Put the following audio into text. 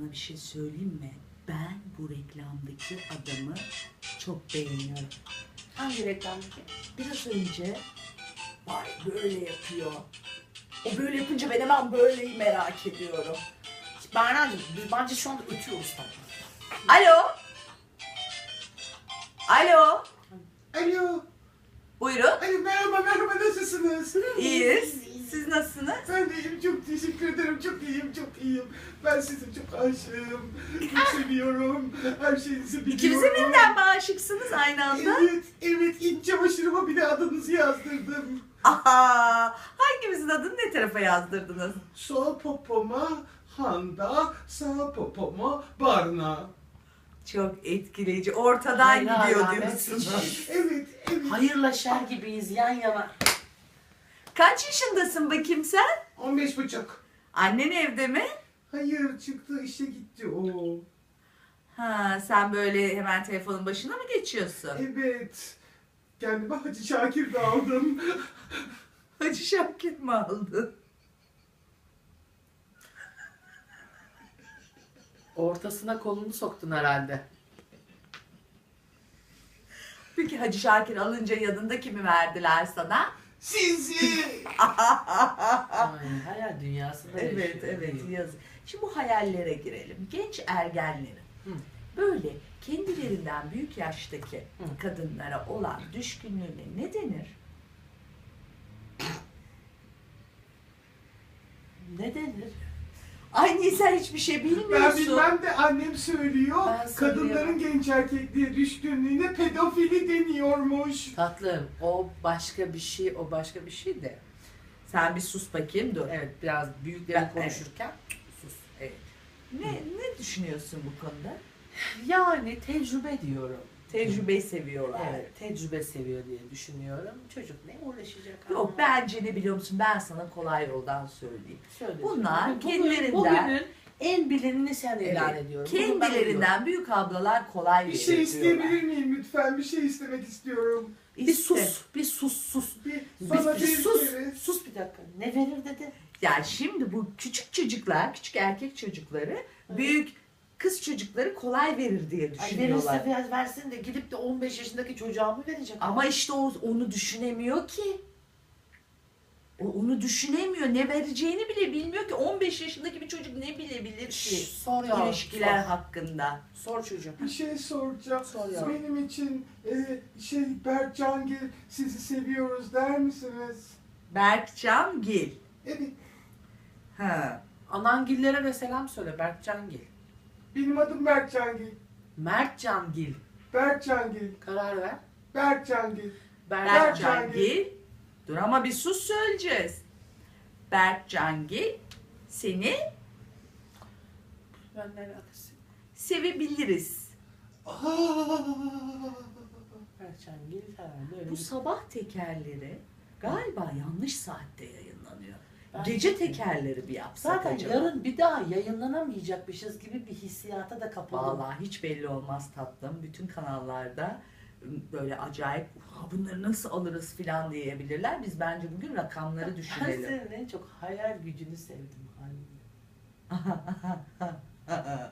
Sana bir şey söyleyeyim mi? Ben bu reklamdaki adamı çok beğeniyorum. Hangi reklamdaki? Biraz önce vay böyle yapıyor. O böyle yapınca ben hemen böyleyi merak ediyorum. Berna'cığım biz bence şu anda ötüyoruz tabii. Alo. Alo. Alo. Buyurun. Alo merhaba merhaba nasılsınız? İyiyiz. Siz nasılsınız? Ben de iyiyim çok teşekkür ederim çok iyiyim çok iyiyim. Ben sizi çok aşığım. Çok seviyorum. Her şeyinizi biliyorum. İkimize birden mi aşıksınız aynı anda? Evet evet iç çamaşırıma bile adınızı yazdırdım. Aha. Hangimizin adını ne tarafa yazdırdınız? Sol popoma Handa, sağ popoma Barna. Çok etkileyici. Ortadan Hayır, gidiyor diyorsunuz. Evet evet. Hayırla şer gibiyiz yan yana. Kaç yaşındasın bakayım sen? 15 buçuk. Annen evde mi? Hayır çıktı işe gitti o. Ha, sen böyle hemen telefonun başına mı geçiyorsun? Evet. Kendime Hacı Şakir de aldım. Hacı Şakir mi aldın? Ortasına kolunu soktun herhalde. Peki Hacı Şakir alınca yanında kimi verdiler sana? Sizi. Ay, hayal dünyasında Evet, evet yazık. Şimdi bu hayallere girelim. Genç ergenlerin Hı. böyle kendilerinden büyük yaştaki Hı. kadınlara olan düşkünlüğüne ne denir? Ne denir? Ay niye sen hiçbir şey Ben bilmiyorsun? bilmem de annem söylüyor. Ben. Kadınların genç erkekliğe düşkünlüğüne pedofili deniyormuş. Tatlım o başka bir şey o başka bir şey de. Sen bir sus bakayım dur. Evet biraz büyüklerin Ben- konuşurken sus. Evet. Ne, ne düşünüyorsun bu konuda? Yani tecrübe diyorum. Tecrübeyi seviyorlar. Evet tecrübe seviyor diye düşünüyorum. Çocuk ne uğraşacak? Yok ama? bence ne biliyor musun? Ben sana kolay yoldan söyleyeyim. Söyle. Bunlar Bugün- kendilerinden- Bugünün en bilinini sen ilan Evet. ediyorum. Bunu ben biliyorum. Kendilerinden büyük ablalar kolay Bir şey isteyebilir miyim lütfen? Bir şey istemek istiyorum. Bir sus, bir sus, sus. Bir, Bana bir bir sus, kere- sus bir dakika. Ne verir dedi. Ya şimdi bu küçük çocuklar, küçük erkek çocukları büyük kız çocukları kolay verir diye Ay düşünüyorlar. verirse biraz versin de gidip de 15 yaşındaki çocuğa mı verecek? Ama işte o onu düşünemiyor ki. O onu düşünemiyor. Ne vereceğini bile bilmiyor ki. 15 yaşındaki bir çocuk ne bilebilir ki sor ya. ilişkiler Sor, hakkında. sor çocuğum. Bir şey soracağım. Sor ya. Benim için e, şey Berk Cangil sizi seviyoruz der misiniz? Berkcan Gil. Evet. Ha. Anangillere de selam söyle Berkcan Gil. Benim adım Berk Cangil. Mertcan Gil. Berk Cangil. Karar ver. Berk Cangil. Berkcan. Berkcan Gil. Dur ama bir sus söyleyeceğiz. Berkcan Gil seni sevebiliriz. Bu bir- sabah tekerleri galiba yanlış saatte yayınlanıyor. Ben- Gece tekerleri bir yapsak Zaten acaba? yarın bir daha yayınlanamayacakmışız gibi bir hissiyata da kapıldım. Vallahi hiç belli olmaz tatlım. Bütün kanallarda ım, böyle acayip "Ulan bunları nasıl alırız filan diyebilirler. Biz bence bugün rakamları Ben düşünelim. senin en çok hayal gücünü sevdim. ハハハハ。